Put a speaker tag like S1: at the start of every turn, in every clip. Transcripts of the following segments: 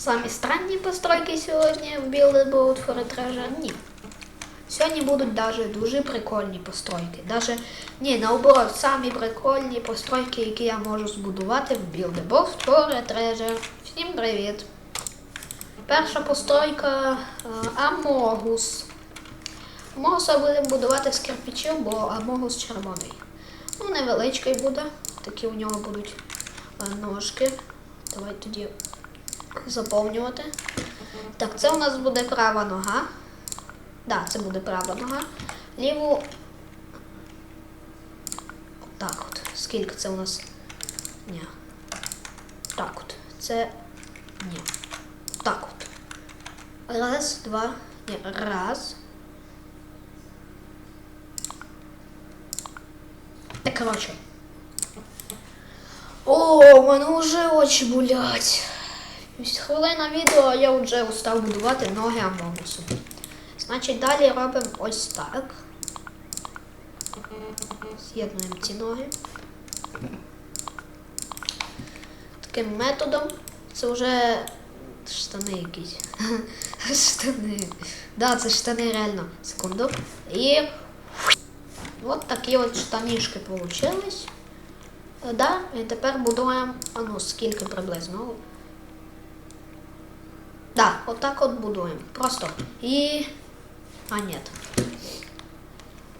S1: самі странні постройки сьогодні в Build Boat for Treasure? Ні. Сьогодні будуть даже дуже прикольні постройки. Даже, ні, наоборот, самі прикольні постройки, які я можу збудувати в Build Boat for Treasure. Всім привіт! Перша постройка е, Амогус. Амогуса будемо будувати з кирпичів, бо Амогус червоний. Ну, невеличкий буде. Такі у нього будуть е, ножки. Давай тоді заповнювати. Так, це у нас буде права нога. Так, це буде права нога. Ліву. Так от. Скільки це у нас? Ні. Так от. Це. Ні. Так от. Раз, два. Ні, раз. Так, коротше. О, у мене вже очі болять. Ось Хвилина відео, я вже устав будувати ноги Амонусу. Значить, далі робимо ось так. З'єднуємо ці ноги. Таким методом. Це вже штани якісь. штани. Да, це штани реально. Секунду. І от такі от штанішки получились. Да, і тепер будуємо, а ну скільки приблизно. Да, отак от будуємо. Просто. І. А, ні.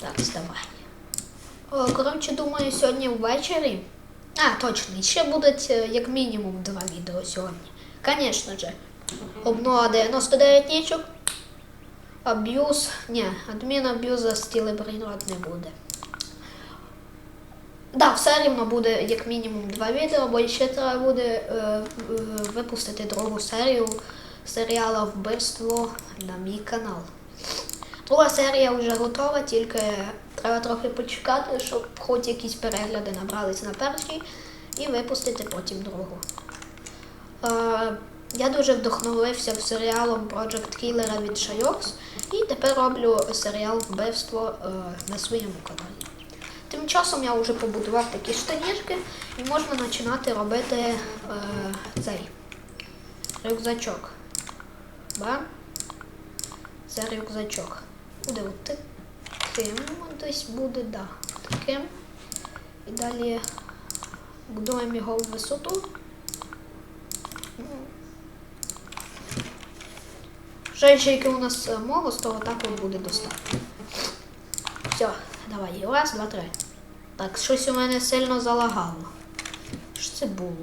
S1: Так, давай. О, коротше, думаю, сьогодні ввечері. А, точно, ще буде як мінімум два відео сьогодні. Звісно же. Обнова 99 нічок. Аб'юз. Ні, адмін аб'юза стіли брейнрод не буде. Да, все рівно буде як мінімум два відео, бо ще треба буде е, е, випустити другу серію серіалу Вбивство на мій канал. Друга серія вже готова, тільки треба трохи почекати, щоб хоч якісь перегляди набрались на першій і випустити потім другу. Е, я дуже вдохновився серіалом Project Killer від Shayokс і тепер роблю серіал Вбивство е, на своєму каналі. Тим часом я вже побудував такі штанішки і можна починати робити е, цей рюкзачок. Ба? Це рюкзачок. Буде от таким, десь буде, да, таким. І далі будуємо його в висоту. Вже який у нас е, мого, з того так от буде достатньо. Все, давай, раз, два, три. Так, щось у мене сильно залагало. Що це було?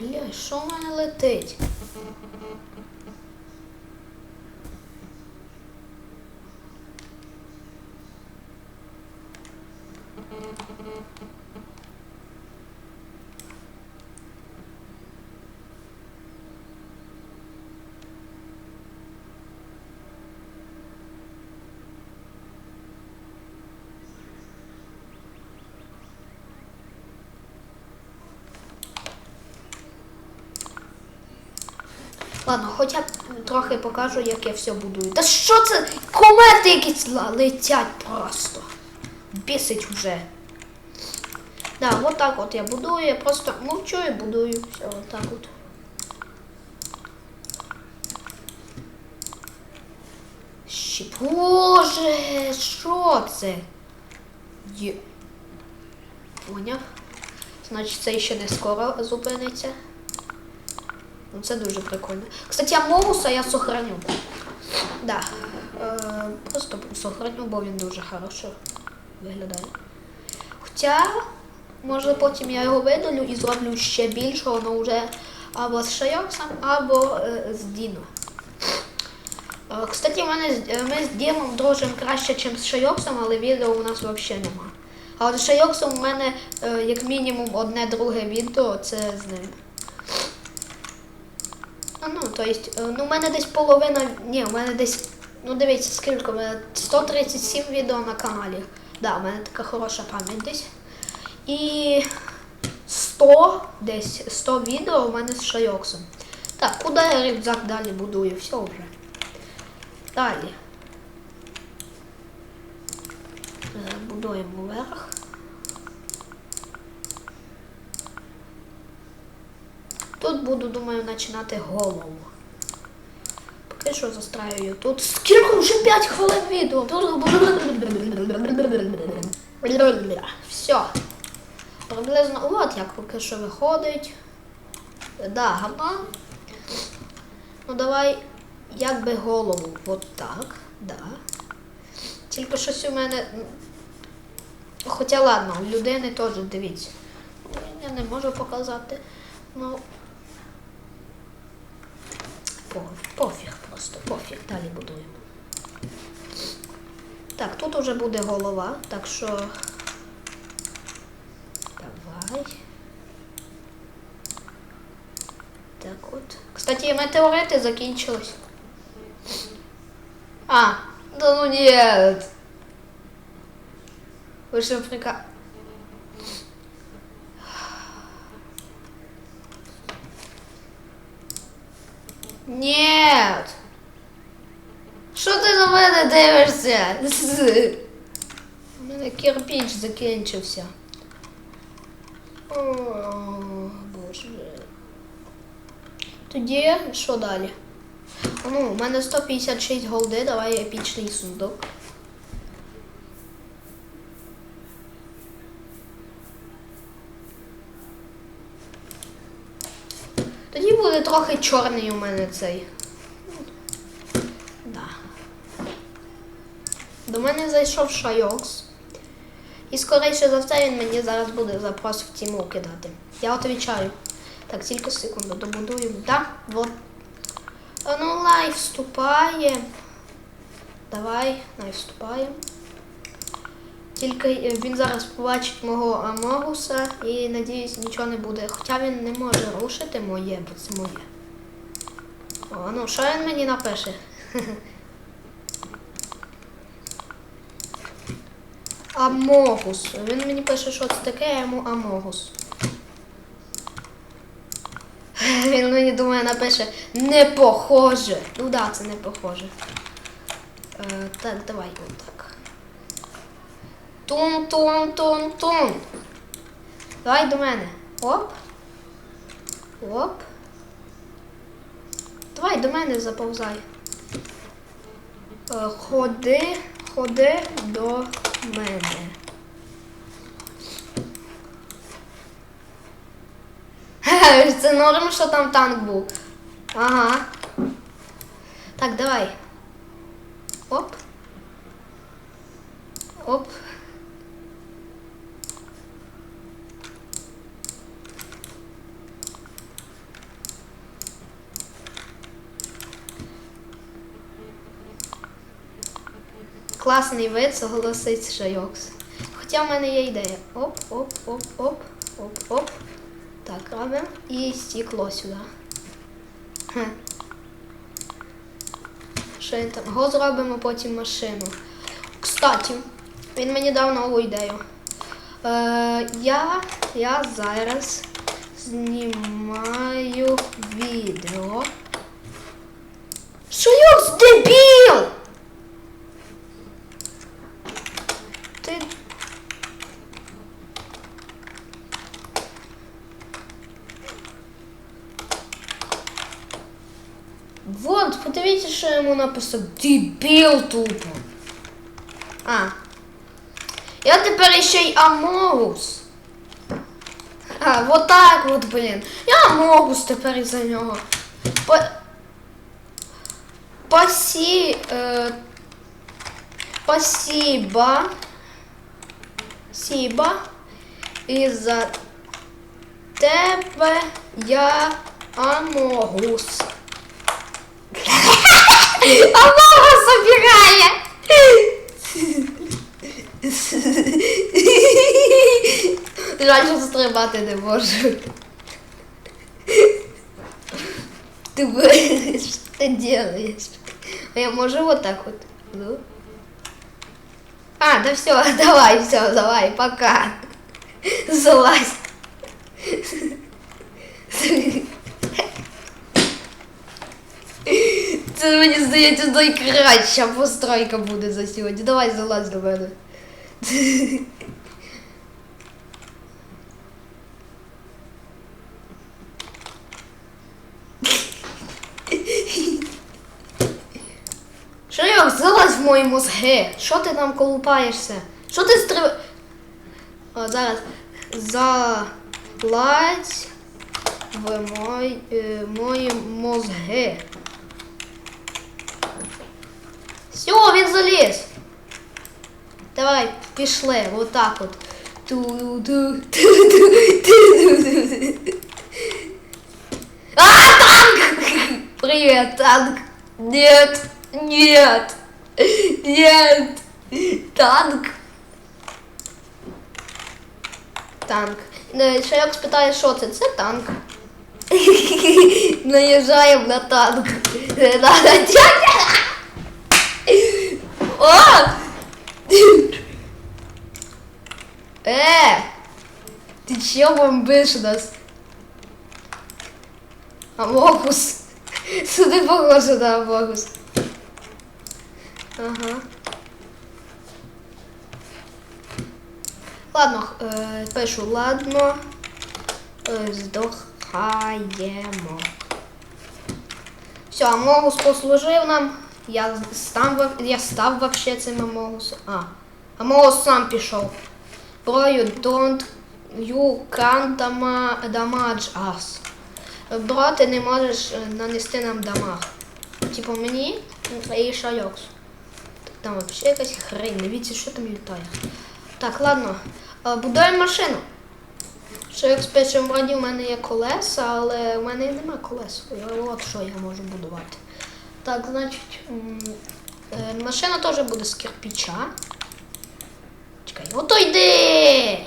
S1: Бля, що в мене летить? Ладно, хоча б трохи покажу, як я все будую. Та що це? Комети якісь летять просто. Бісить вже. Да, от так от я будую, я просто мовчу і будую. Все, от так от. Ще, Боже, що це? Є. Поняв? Значить, це ще не скоро зупиниться. Ну, це дуже прикольно. Кстати, Амогуса я сохраню. Да. Е, просто сохраню, бо він дуже хорошо виглядає. Хоча, може потім я його видалю і зроблю ще більшого, але вже або з Шайоксом, або е, з Діно. Е, Кстати, мене, е, ми з Дімом дружимо краще, ніж з Шайоксом, але відео у нас взагалі нема. А от з Шайоксом у мене е, як мінімум одне друге відео, це з ним. Ну, то есть, е, ну, у мене десь половина, ні, у мене десь, ну дивіться, скільки, у мене 137 відео на каналі. Да, у мене така хороша пам'ять десь. І 100, десь 100 відео у мене з Шайоксом. Так, куди я рюкзак далі будую? Все вже. Далі. Е, Будуємо вверх. Тут буду, думаю, починати голову. Поки що застраюю тут. Скільки вже 5 хвилин відео. Все. Приблизно от як поки що виходить. Да, гарно. Ну давай якби голову. От так. Да. Тільки щось у мене. Хоча ладно, у людини теж дивіться. Я не можу показати. Ну. По, пофіг просто, пофіг. Далі будуємо. Так, тут уже буде голова, так що. Давай. Так от. Кстати, метеорити закінчились. А, да ну нет. Вы что, прика... Нет. Що ти на мене дивишся? У мене кирпич закінчився. О, боже. Тоді що далі? Ну, у мене 156 голди, давай епічний сундук. Тоді буде трохи чорний у мене цей. Да. До мене зайшов Шайокс. І скоріше за все він мені зараз буде запрос в тіму кидати. Я відповідаю. Так, тільки секунду добудуємо. Так, вот. Ну лайв вступає. Давай, лайв вступає. Тільки е, він зараз побачить мого Амогуса і надіюсь нічого не буде. Хоча він не може рушити моє, бо це моє. О, ну що він мені напише? Амогус. Він мені пише, що це таке, я йому Амогус. Він мені думає, напише не похоже. Ну да, це не похоже. Е, так, давай отак. Тун, тун, тун, тун. Давай до мене. Оп. Оп. Давай до мене заповзай. Е, ходи, ходи до мене. Це норм, що там танк був. Ага. Так, давай. Оп. Оп. Класний вид, согласиться Шайокс. Хоча в мене є ідея. Оп, оп, оп, оп, оп, оп. Так, робимо. І стекло сюди. Хе. Що він там? Го зробимо потім машину. Кстати, він мені дав нову ідею. Е, я, я зараз знімаю відео. Шайокс, дебіл! що я йому написав. Дебіл тупо. А. Я тепер ще й Амогус. А, вот так от, блін. Я Амогус тепер із-за нього. По... Пасі... Е... Спасибо. Спасибо. І за тебе я Амогус. Амогус обігає. Жаль, що стрибати не можу. Ты будешь, что делаешь? А я можу вот так вот. Ну. А, да все, давай, все, давай, пока. Залазь. Це мені здається найкраща постройка буде за сьогодні. Давай залазь до мене. Що залазь в мої мозги? Що ти там колупаєшся? Що ти стр... О, зараз. Залазь в мої, е, мої мозги. Все, він заліз. Давай, пішли, отак от. Ту-ду, ту-ду, ту-ду. А, танк! Привет, танк. Нет, нет, нет, танк. Танк. Е, Шайок спитає, що це? Це танк. Наїжджаємо на танк. Не надо дядя. О! Е! Ти чого бомбиш нас? Амогус. Сюди похоже на Амогус. Ага. Ладно, е, пишу, ладно. Е. Все, Амогус послужив нам. Я став, я став вообще цим Амогусом. А, Амогус сам пішов. Bro, you don't, you can't damage us. Бро, ти не можеш е, нанести нам дамаг. Типу мені і шайокс. Там взагалі якась хрень, дивіться, що там літає. Так, ладно. Е, Будуємо машину. Шайокс пише, вроді в мене є колеса, але в мене нема колес. От що я можу будувати. Так, значить, е, машина теж буде з кирпича. Чекай, ото йди!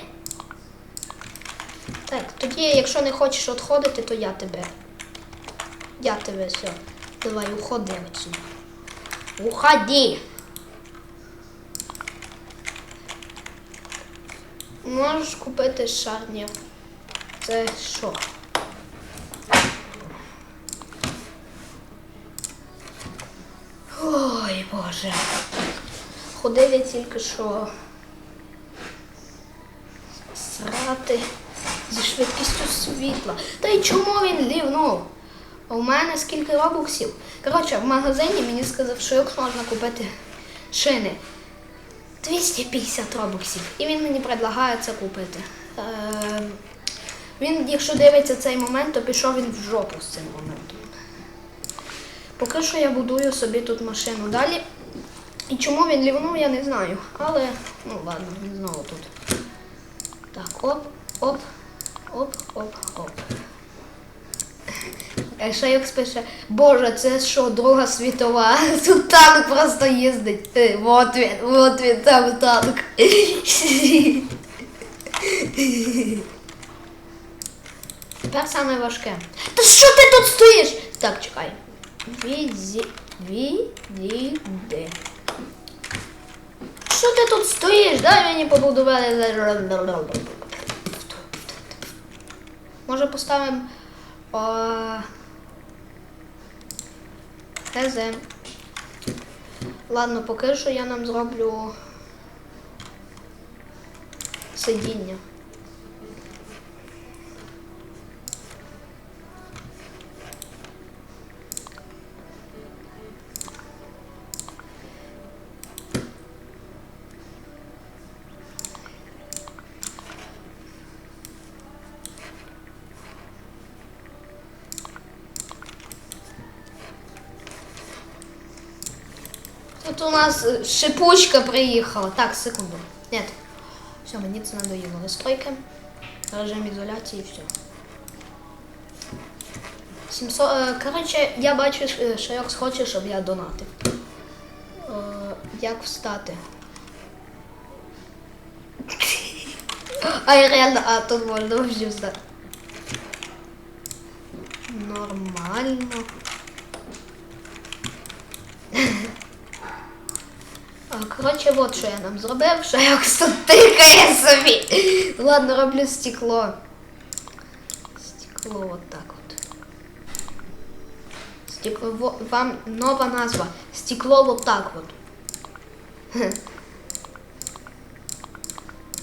S1: Так, тоді, якщо не хочеш відходити, то я тебе. Я тебе все. Давай, уходи отсюда. Уходи! Можеш купити шарнір. Це що? Ой, Боже. Ходив я тільки що срати зі швидкістю світла. Та й чому він лівнув? А У мене скільки робоксів? Коротше, в магазині мені сказав, що як можна купити шини. 250 робоксів. І він мені предлагає це купити. Е, він, якщо дивиться цей момент, то пішов він в жопу з цим моментом. Поки що я будую собі тут машину далі. І чому він лівнув, я не знаю. Але, ну ладно, він знову тут. Так, оп, оп, оп, оп, оп. Шайок пише, Боже, це що, Друга світова? Тут танк просто їздить. Вот він, вот він, там танк. Тепер саме важке. Та що ти тут стоїш? Так, чекай. Відійди. Що ти тут стоїш? Дай мені побудувати. Може поставимо. ТЗ. Ладно, поки що я нам зроблю сидіння. Тут у нас е, шипучка приїхала. Так, секунду. Нет. Все, мені це надоїло. Настройки. Режим ізоляції і все. 700, е, коротше, я бачу, е, що Йокс хоче, щоб я донатив. Е, як встати? А реально, а тут можна вже встати. Нормально. А, Коротше, от що я нам зробив, що я тут тикає собі. Ладно, роблю стекло. Стекло от так от. Стекло, вам нова назва. Стекло вот так от.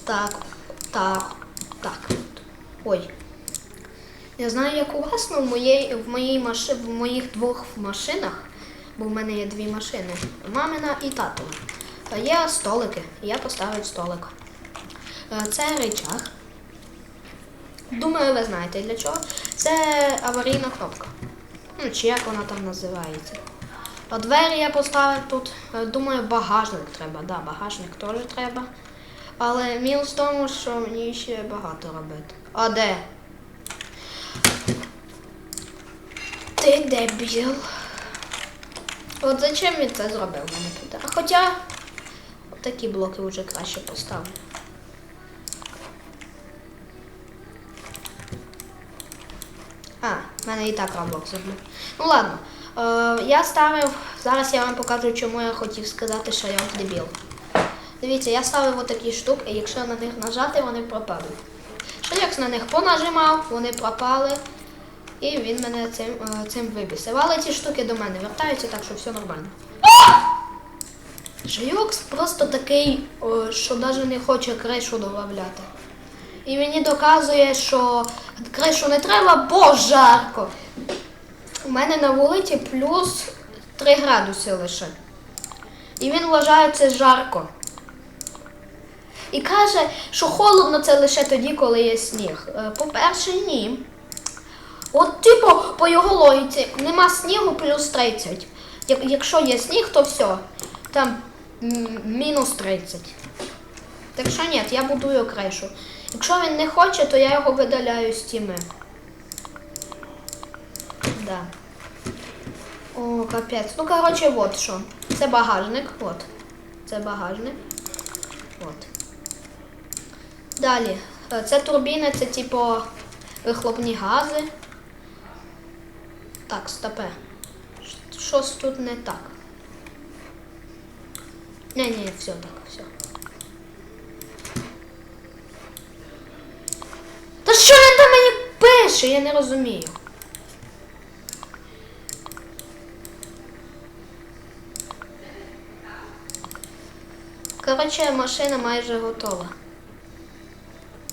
S1: Так, так, так. Ой. Я знаю, як у вас, але в моїй, в моїй маши, в моїх двох машинах бо в мене є дві машини: мамина і татова. Є столики. Я поставив столик. Е, Це речах. Думаю, ви знаєте для чого. Це аварійна кнопка. Ну, чи як вона там називається. А двері я поставив тут. Е, Думаю, багажник треба. Да, багажник теж треба. Але мінус в тому, що мені ще багато робити. А де? Ти дебіл. От зачем він це зробив, мене питає. А хоча такі блоки вже краще поставлю. А, в мене і так Roblox зробив. Ну ладно. Е, я ставив. Зараз я вам покажу, чому я хотів сказати, що я дебіл. Дивіться, я ставив отакі штуки, і якщо на них нажати, вони пропадуть. Що як на них понажимав, вони пропали. І він мене цим, е, цим вибісив. Але ці штуки до мене вертаються, так що все нормально. Жайокс просто такий, що навіть не хоче кришу додавати. І мені доказує, що кришу не треба, бо жарко. У мене на вулиці плюс 3 градуси лише. І він вважає це жарко. І каже, що холодно це лише тоді, коли є сніг. Е, По-перше, ні. От, типу, по його логіці, нема снігу плюс 30. Якщо є сніг, то все. Там мінус 30. Так що ні, я будую кришу. Якщо він не хоче, то я його видаляю з тіми. Да. О, капець. Ну, коротше, от що. Це багажник. От. Це багажник. От. Далі. Е, Це турбіни, це типу вихлопні гази. Так, стопе. Щось тут не так. Ні, ні, все так, все. Та що він там мені пише? Я не розумію. Коротше, машина майже готова.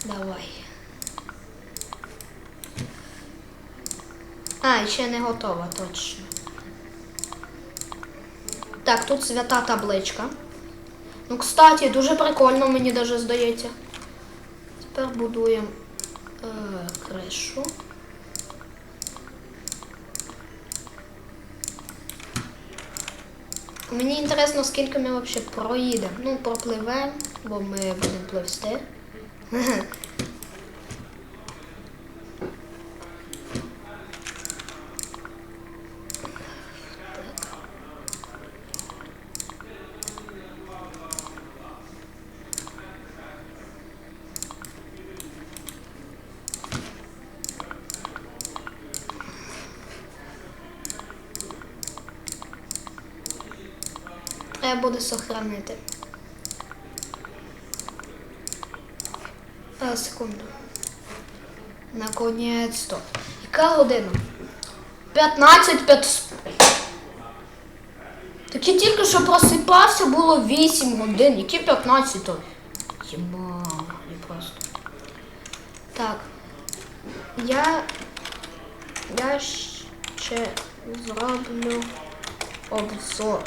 S1: Давай. А, ще не готова, точно. Так, тут свята табличка. Ну, кстати, дуже прикольно, мені даже здається. Тепер будуємо е, кришу. Мені інтересно, скільки ми взагалі проїдемо. Ну, пропливемо, бо ми будемо пливсти. Треба буде сохранити. А, секунду. Наконець-то. Яка година? 15 5. Так я тільки що просипався, було 8 годин. Які 15 то? Єма, я просто. Так. Я. Я ще зроблю обзор.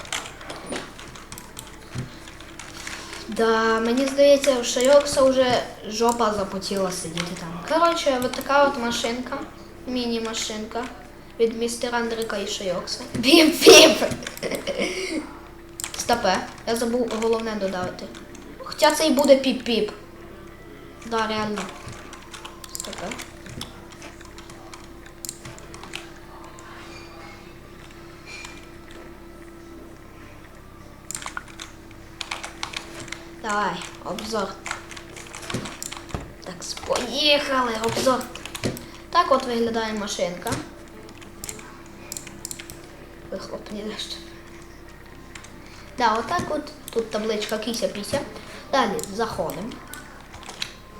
S1: Да, мені здається, у Шайокса вже жопа запотіла сидіти там. Коротше, от така от машинка, міні-машинка від містера Андрика і Шайокса. Піп-піп! Стопе, я забув головне додати. Хоча це і буде піп-піп. Да, реально. Стопе. Давай, обзор. Так, поїхали, обзор. Так от виглядає машинка. Вихлопні дощ. Да, отак от. Тут табличка кися-піся. Далі заходимо.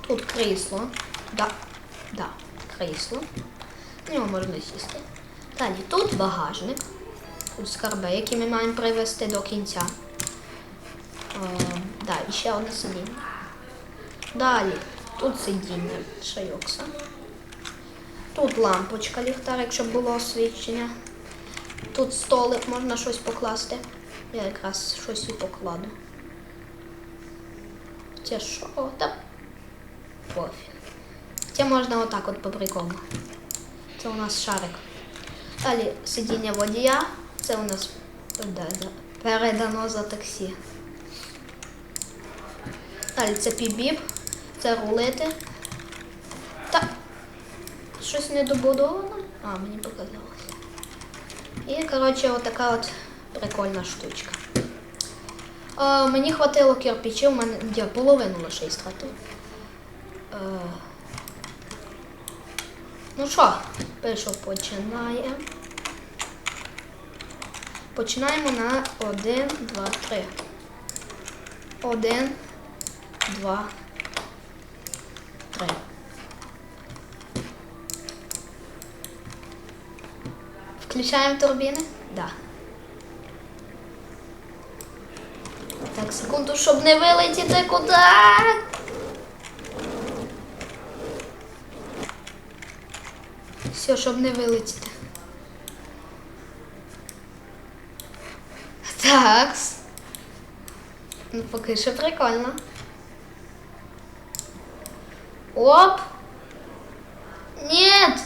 S1: Тут крісло. Да. Да, крісло. В нього можна сісти. Далі тут багажник. Тут скарби, які ми маємо привезти до кінця. Да, і ще одне сидіння. Далі, тут сидіння шайокса. Тут лампочка ліхтарик, щоб було освітлення. Тут столик, можна щось покласти. Я якраз щось і покладу. Це що? О, та пофіг. Це можна отак от по приколу. Це у нас шарик. Далі сидіння водія. Це у нас да, да, передано за таксі. Далі це пібіп, це рулети. Та щось недобудовано. А, мені показалось. І, коротше, отака от прикольна штучка. Е, мені хватило кирпичів, мене я половину лише і стратив. Е, ну що, перше починаємо. Починаємо на 1, 2, 3. 1, 2, 3. Включаємо турбіни? Да. Так, секунду, щоб не вилетіти куди. Все, щоб не вилетіти. Так. Ну, поки що прикольно. Оп! Нет!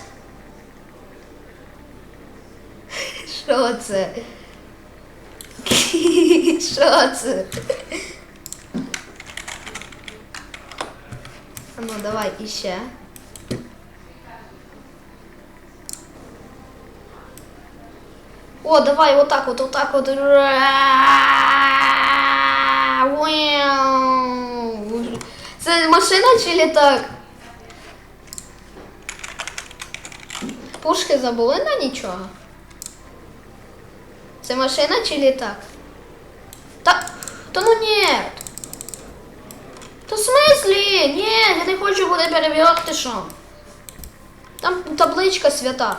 S1: Що це? Що це? А Ну, давай іще. О, давай отак от, отак от. Вау. Це машина чи літак? Пушки забули на нічого? Це машина чи літак? Та, та ну ні. Та в смислі? Ні, я не хочу буде перевіряти що. Там табличка свята.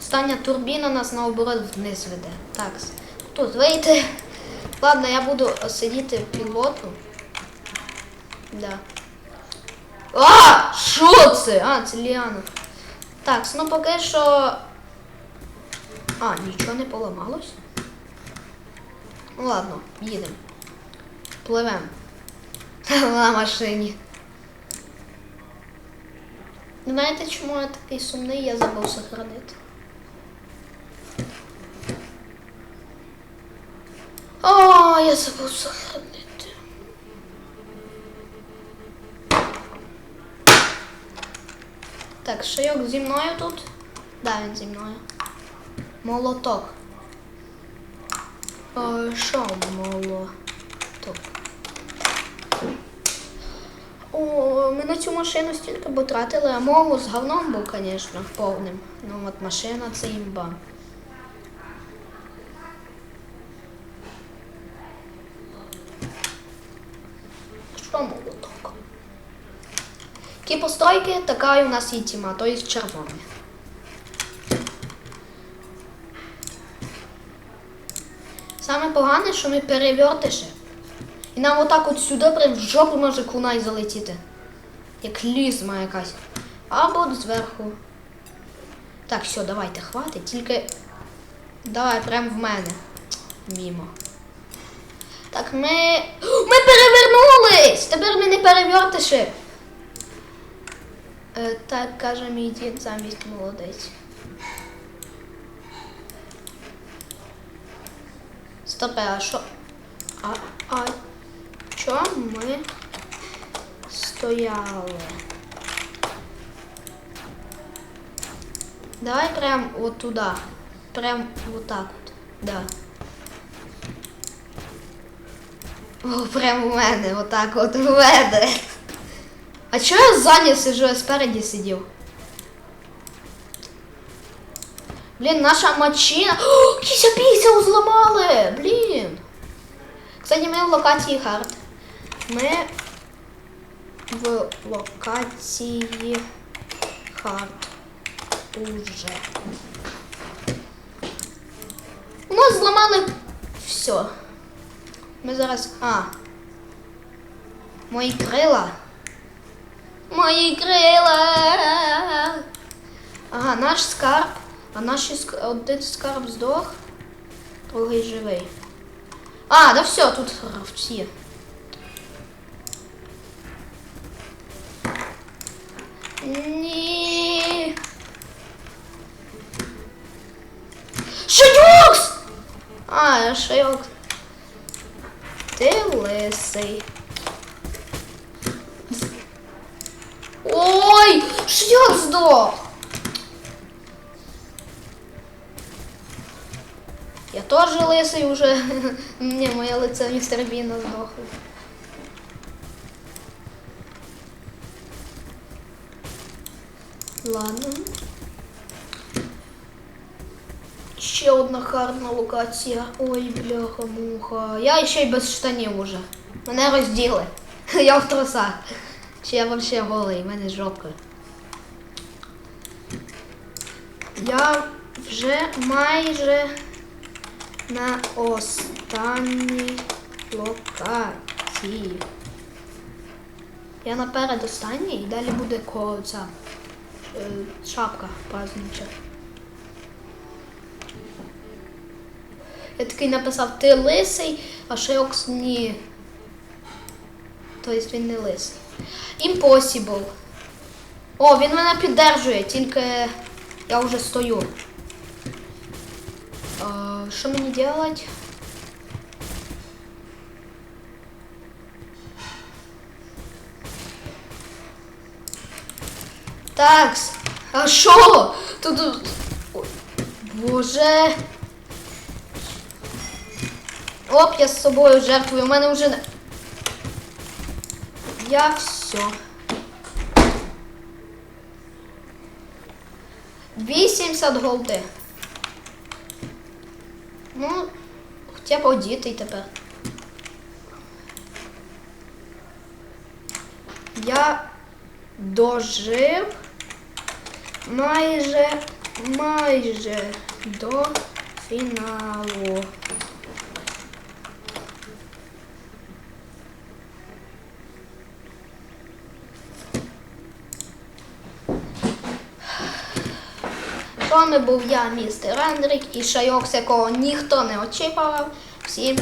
S1: Остання турбіна нас наоборот вниз веде. Так, тут вийти. Ладно, я буду сидіти пілоту. Да. А! Що це? А, це Ліана. Так, ну поки що. А, нічого не поламалось. Ну ладно, їдемо. Пливемо. На машині. Знаєте, чому я такий сумний, я забув сохранити. О, я забув сохранити. Так, шийок зі мною тут? Да, він зі мною. Молоток. О, що молоток? О, ми на цю машину стільки потратили, а мого з говном був, звісно, повним. Ну от машина це імба. Що молоток? Які постройки, така і у нас і тіма, то є червоні. Саме погане, що ми перевертиші. І нам отак от сюди прям в жопу може кунай залетіти. Як лізма якась. Або зверху. Так, все, давайте, хватить. Тільки. Давай, прям в мене. Мімо. Так, ми. Ми перевернулись! Тепер ми не перевертиші. Е, так каже мій дід замість молодець. Стопе, а що? А, а чому ми стояли? Давай прям вот туда. Прям вот так вот. Да. О, прям у мене, отак от у мене. А чого я ззаді сиджу, я спереді сидів? Блін, наша мачина. О, кися піся зламали! Блін. Кстати, ми в локації хард. Ми в локації хард. Уже. У нас зламали все. Ми зараз. А. Мої крила. Мої крила. Ага, наш скарб А наш один скарб здох, другий живий. А, да все, тут всі. Ні. Шайокс! А, Шайокс. Ти лисий. Ой, Шайокс здох. Я теж лисий уже. Ні, моє лице містер Біна здохло. Ладно. Ще одна гарна локація. Ой, бляха-муха. Я ще й без штанів уже. Мене розділи. Я в трусах. Чи я взагалі голий, в мене жопка. Я вже майже на останній локації. Я наперед останній і далі буде ця е, шапка празднича. Я такий написав, ти лисий, а Шеокс ні. Тобто він не лисий. Impossible. О, він мене піддержує, тільки я вже стою. А, що мені делать? Такс. А що? Тут. Ой, Боже. Оп, я з собою жертвую. У мене вже. Я все. 80 голди. Ну, хоча б одітий тепер. Я дожив майже майже до фіналу. З вами був я, містер Андрік, і Шайокс, якого ніхто не очікував. Всім